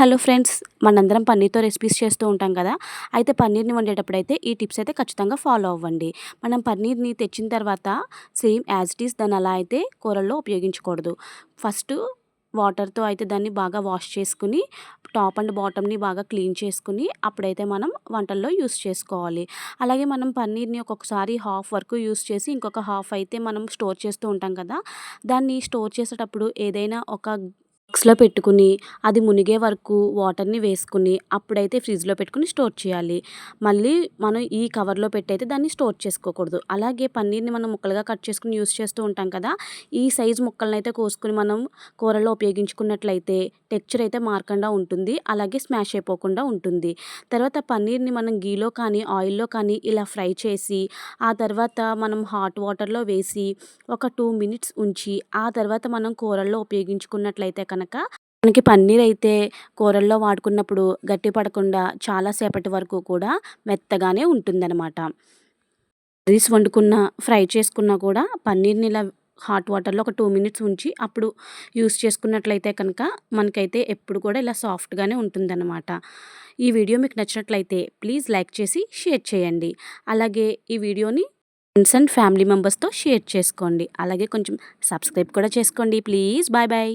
Hello friends మనందరం పన్నీర్తో recipes చేస్తూ ఉంటాం కదా? అయితే పన్నీర్ని వండేటప్పుడు అయితే ఈ టిప్స్ అయితే ఖచ్చితంగా ఫాలో అవ్వండి. మనం పన్నీర్ని తెచ్చిన తర్వాత సేమ్ యాజ్ ఇట్ ఈస్ దాన్ని అలా అయితే కూరల్లో ఉపయోగించకూడదు. ఫస్ట్ వాటర్తో అయితే దాన్ని బాగా వాష్ చేసుకుని టాప్ అండ్ బాటమ్ని బాగా క్లీన్ చేసుకుని అప్పుడైతే మనం వంటల్లో యూస్ చేసుకోవాలి. అలాగే మనం పన్నీర్ని ఒక్కొక్కసారి హాఫ్ వరకు యూస్ చేసి ఇంకొక హాఫ్ అయితే మనం స్టోర్ చేస్తూ ఉంటాం కదా? దాన్ని స్టోర్ చేసేటప్పుడు ఏదైనా ఒక బాక్స్లో పెట్టుకుని అది మునిగే వరకు వాటర్ని వేసుకుని అప్పుడైతే ఫ్రిడ్జ్లో పెట్టుకుని స్టోర్ చేయాలి. మళ్ళీ మనం ఈ కవర్లో పెట్టయితే దాన్ని స్టోర్ చేసుకోకూడదు. అలాగే పన్నీర్ని మనం ముక్కలుగా కట్ చేసుకుని యూస్ చేస్తూ ఉంటాం కదా ఈ సైజ్ ముక్కలను అయితే కోసుకుని మనం కూరలో ఉపయోగించుకున్నట్లయితే టెక్చర్ అయితే మారకుండా ఉంటుంది. అలాగే స్మాష్ అయిపోకుండా ఉంటుంది. తర్వాత పన్నీర్ని మనం గీలో కానీ ఆయిల్లో కానీ ఇలా ఫ్రై చేసి ఆ తర్వాత మనం హాట్ వాటర్లో వేసి ఒక టూ మినిట్స్ ఉంచి ఆ తర్వాత మనం కూరల్లో ఉపయోగించుకున్నట్లయితే కనుక కనుక మనకి పన్నీర్ అయితే కూరల్లో వాడుకున్నప్పుడు గట్టి పడకుండా చాలా సేపటి వరకు కూడా మెత్తగానే ఉంటుందన్నమాట. రైస్ వండుకున్న ఫ్రై చేసుకున్నా కూడా పన్నీర్ని ఇలా హాట్ వాటర్లో ఒక టూ మినిట్స్ ఉంచి అప్పుడు యూస్ చేసుకున్నట్లయితే కనుక మనకైతే ఎప్పుడు కూడా ఇలా సాఫ్ట్గానే ఉంటుందన్నమాట. ఈ వీడియో మీకు నచ్చినట్లయితే ప్లీజ్ లైక్ చేసి షేర్ చేయండి. అలాగే ఈ వీడియోని ఫ్రెండ్స్ అండ్ ఫ్యామిలీ మెంబర్స్తో షేర్ చేసుకోండి. అలాగే కొంచెం సబ్స్క్రైబ్ కూడా చేసుకోండి. ప్లీజ్. Bye bye.